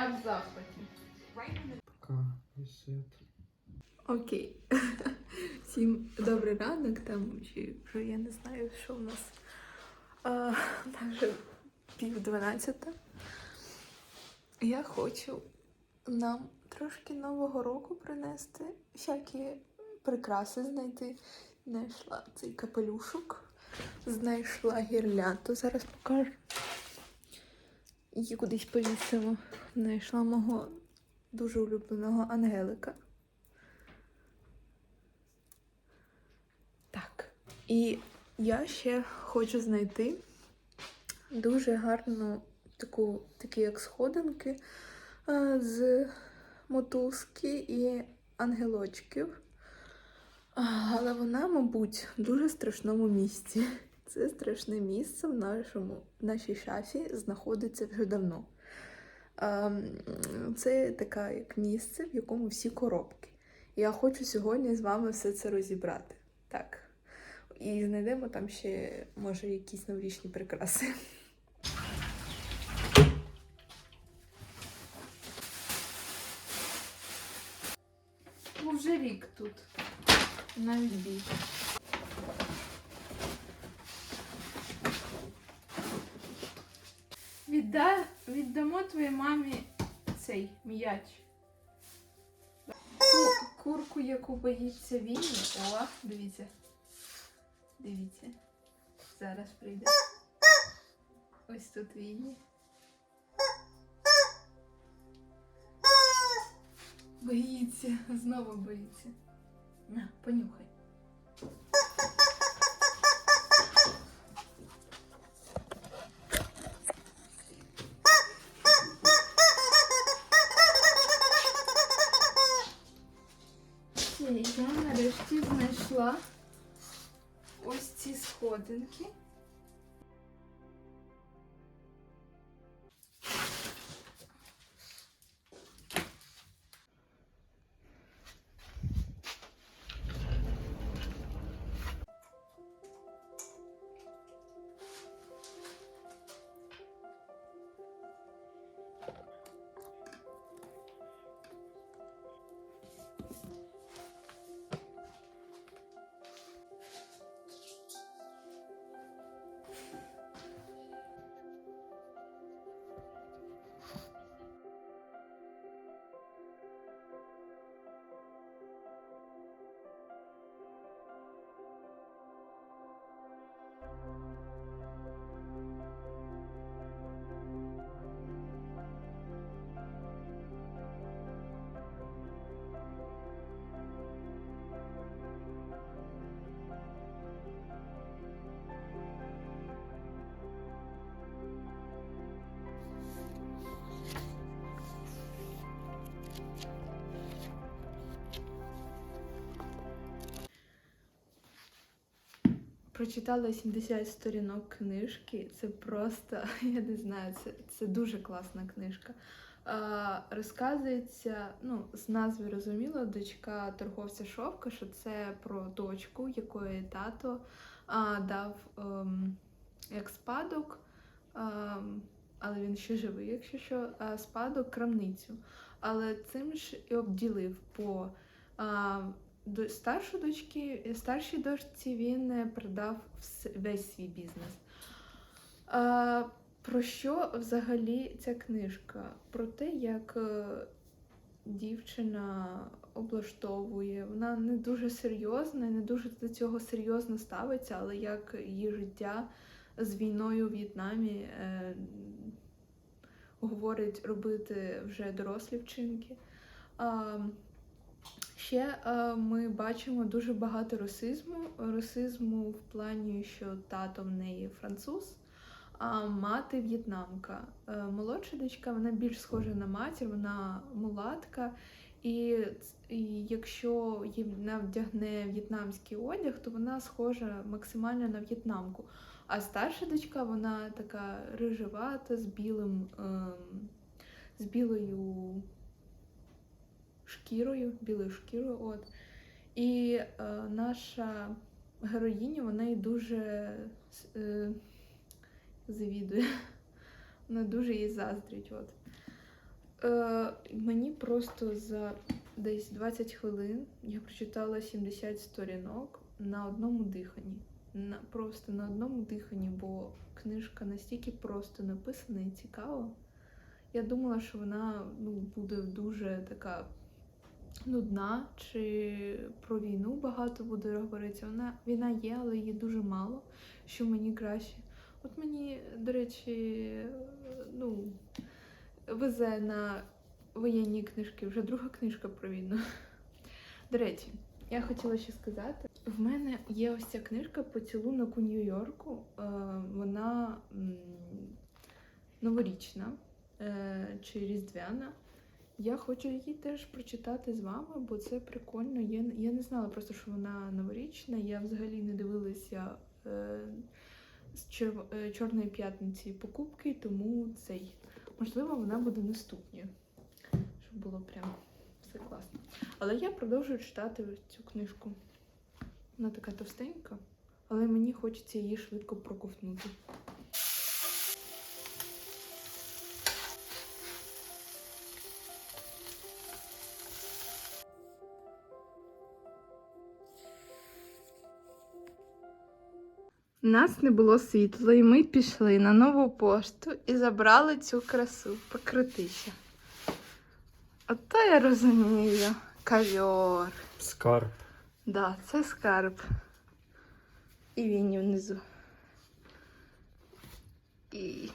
Я в захваті. Окей. Всім добрий ранок, там чи вже я не знаю, що в нас. А, вже пів дванадцята. Я хочу нам трошки Нового року принести, всякі прикраси знайти. Знайшла цей капелюшок, знайшла гірлянду, зараз покажу. Її кудись повісимо. Знайшла мого дуже улюбленого Ангелика. Так. І я ще хочу знайти дуже гарну таку, такі як сходинки з мотузки і ангелочків. Але вона, мабуть, в дуже страшному місці. Це страшне місце в нашому, в нашій шафі знаходиться вже давно. Ем, Це таке як місце, в якому всі коробки. Я хочу сьогодні з вами все це розібрати. Так. І знайдемо там ще, може, якісь новорічні прикраси. Ну, вже рік тут. Навіть більше. Відда... Віддамо твоїй мамі цей м'яч. Ку- Курку, яку боїться він. О, дивіться. Дивіться. Зараз прийде. Ось тут Вінні. Боїться, знову боїться. На, понюхай. Сходинки. Прочитала 70 сторінок книжки. Це просто, я не знаю, це, це дуже класна книжка. А, розказується, ну, з назви розуміло, дочка торговця шовка, що це про дочку, якої тато а, дав ем, як спадок, ем, але він ще живий, якщо що, а, спадок крамницю. Але цим ж і обділив по старшу дочки, старшій дочці він е, продав весь свій бізнес. А, про що взагалі ця книжка? Про те, як е, дівчина облаштовує, вона не дуже серйозна, не дуже до цього серйозно ставиться, але як її життя з війною в В'єтнамі е, говорить робити вже дорослі вчинки. А, Ще е, ми бачимо дуже багато расизму. Расизму в плані, що тато в неї француз, а мати в'єтнамка. Е, молодша дочка вона більш схожа на матір, вона мулатка. І, і якщо їй вдягне в'єтнамський одяг, то вона схожа максимально на в'єтнамку. А старша дочка, вона така рижевата з білим, ем, з білою шкірою, білою шкірою. От. І е, наша героїня, вона їй дуже е, завідує. Вона дуже їй заздрить. От. Е, мені просто за десь 20 хвилин я прочитала 70 сторінок на одному диханні. На, просто на одному диханні, бо книжка настільки просто написана і цікава. Я думала, що вона ну, буде дуже така нудна, чи про війну багато буде говоритися. Вона війна є, але її дуже мало, що мені краще. От мені, до речі, ну, везе на воєнні книжки, вже друга книжка про війну. До речі, я хотіла ще сказати: в мене є ось ця книжка Поцілунок у Нью-Йорку. Е, Вона новорічна е, чи різдвяна. Я хочу її теж прочитати з вами, бо це прикольно. Я, я не знала просто, що вона новорічна. Я взагалі не дивилася е, з чер... е, Чорної п'ятниці покупки, тому цей. Можливо, вона буде наступною. Щоб було прям все класно. Але я продовжую читати цю книжку. Вона така товстенька, але мені хочеться її швидко проковтнути. У нас не було світла, і ми пішли на нову пошту і забрали цю красу. Покрутися. Ото я розумію. Ковер. Скарб. Да, це скарб. І він внизу. І.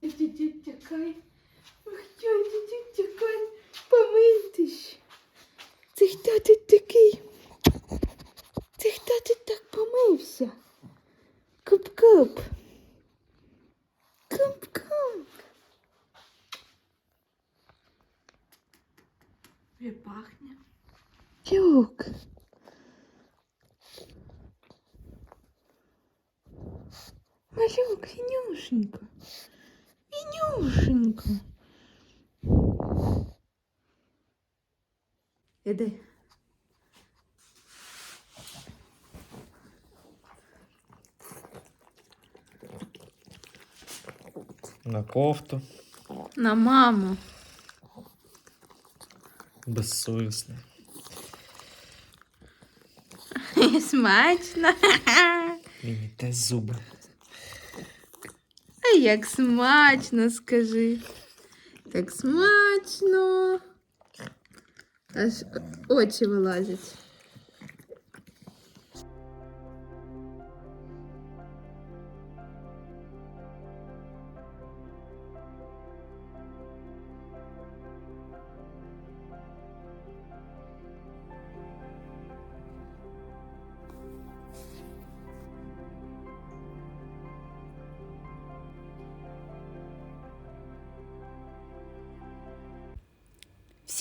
Тікай. Ой, тікай. Помийтесь. Вже пахне. Юк. Малюк, Вінюшенька. Вінюшенька. Іди. На кофту. На маму. Безсовісний. Смачно. Мені те зуби. А як смачно, скажи. Так смачно. Аж очі вилазять.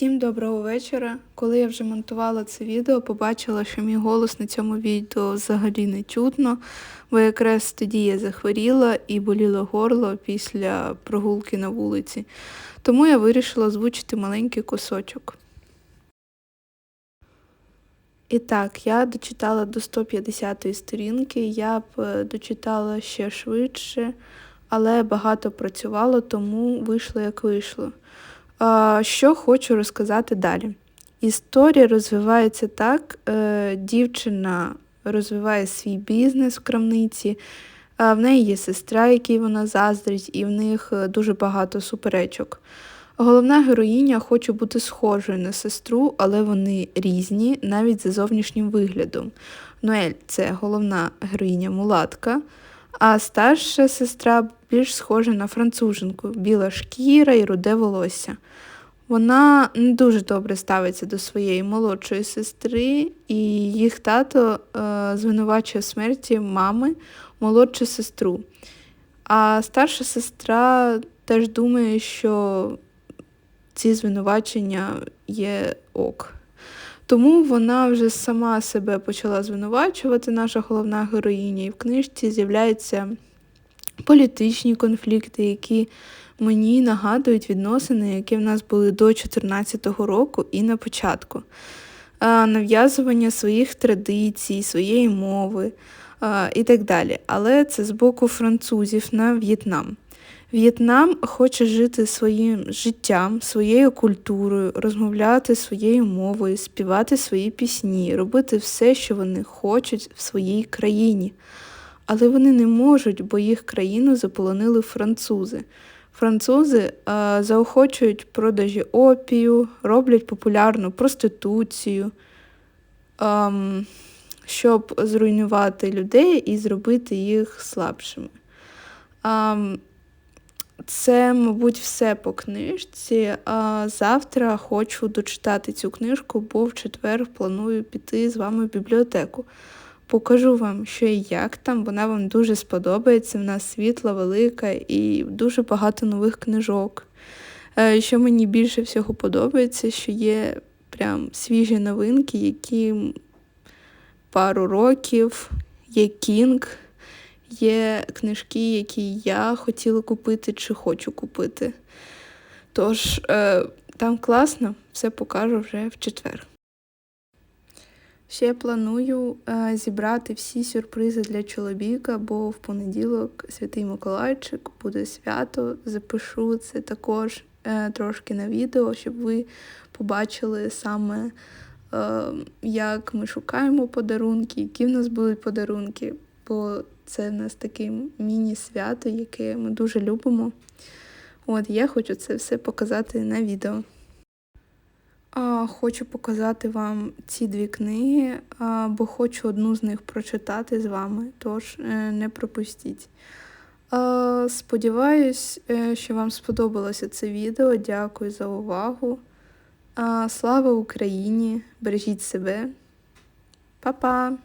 Всім доброго вечора. Коли я вже монтувала це відео, побачила, що мій голос на цьому відео взагалі не чутно, бо якраз тоді я захворіла і боліло горло після прогулки на вулиці. Тому я вирішила озвучити маленький кусочок. І так, я дочитала до 150-ї сторінки, я б е, дочитала ще швидше, але багато працювала, тому вийшло як вийшло. Що хочу розказати далі. Історія розвивається так: е, дівчина розвиває свій бізнес в крамниці, в неї є сестра, якій вона заздрить, і в них е, дуже багато суперечок. Головна героїня хоче бути схожою на сестру, але вони різні навіть за зовнішнім виглядом. Ноель це головна героїня мулатка, а старша сестра більш схожа на француженку, біла шкіра і руде волосся. Вона не дуже добре ставиться до своєї молодшої сестри, і їх тато е, звинувачує в смерті мами молодшу сестру. А старша сестра теж думає, що ці звинувачення є ок. Тому вона вже сама себе почала звинувачувати, наша головна героїня, і в книжці з'являються політичні конфлікти, які мені нагадують відносини, які в нас були до 2014 року і на початку. Нав'язування своїх традицій, своєї мови, і так далі. Але це з боку французів на В'єтнам. В'єтнам хоче жити своїм життям, своєю культурою, розмовляти своєю мовою, співати свої пісні, робити все, що вони хочуть в своїй країні. Але вони не можуть, бо їх країну заполонили французи. Французи а, заохочують продажі опію, роблять популярну проституцію, ам, щоб зруйнувати людей і зробити їх слабшими. Ам, це, мабуть, все по книжці. Завтра хочу дочитати цю книжку, бо в четвер планую піти з вами в бібліотеку. Покажу вам, що і як там. Вона вам дуже сподобається. Вона світла, велика і дуже багато нових книжок. Е, Що мені більше всього подобається, що є прям свіжі новинки, які пару років, є Кінг, є книжки, які я хотіла купити чи хочу купити. Тож е, там класно, все покажу вже в четвер. Ще планую е, зібрати всі сюрпризи для чоловіка, бо в понеділок Святий Миколайчик буде свято. Запишу це також е, трошки на відео, щоб ви побачили саме, е, як ми шукаємо подарунки, які в нас будуть подарунки. Бо це в нас таке міні-свято, яке ми дуже любимо. От я хочу це все показати на відео. А, хочу показати вам ці дві книги, а, бо хочу одну з них прочитати з вами, тож е, не пропустіть. А, сподіваюсь, е, що вам сподобалося це відео. Дякую за увагу. А, слава Україні! Бережіть себе. Па-па!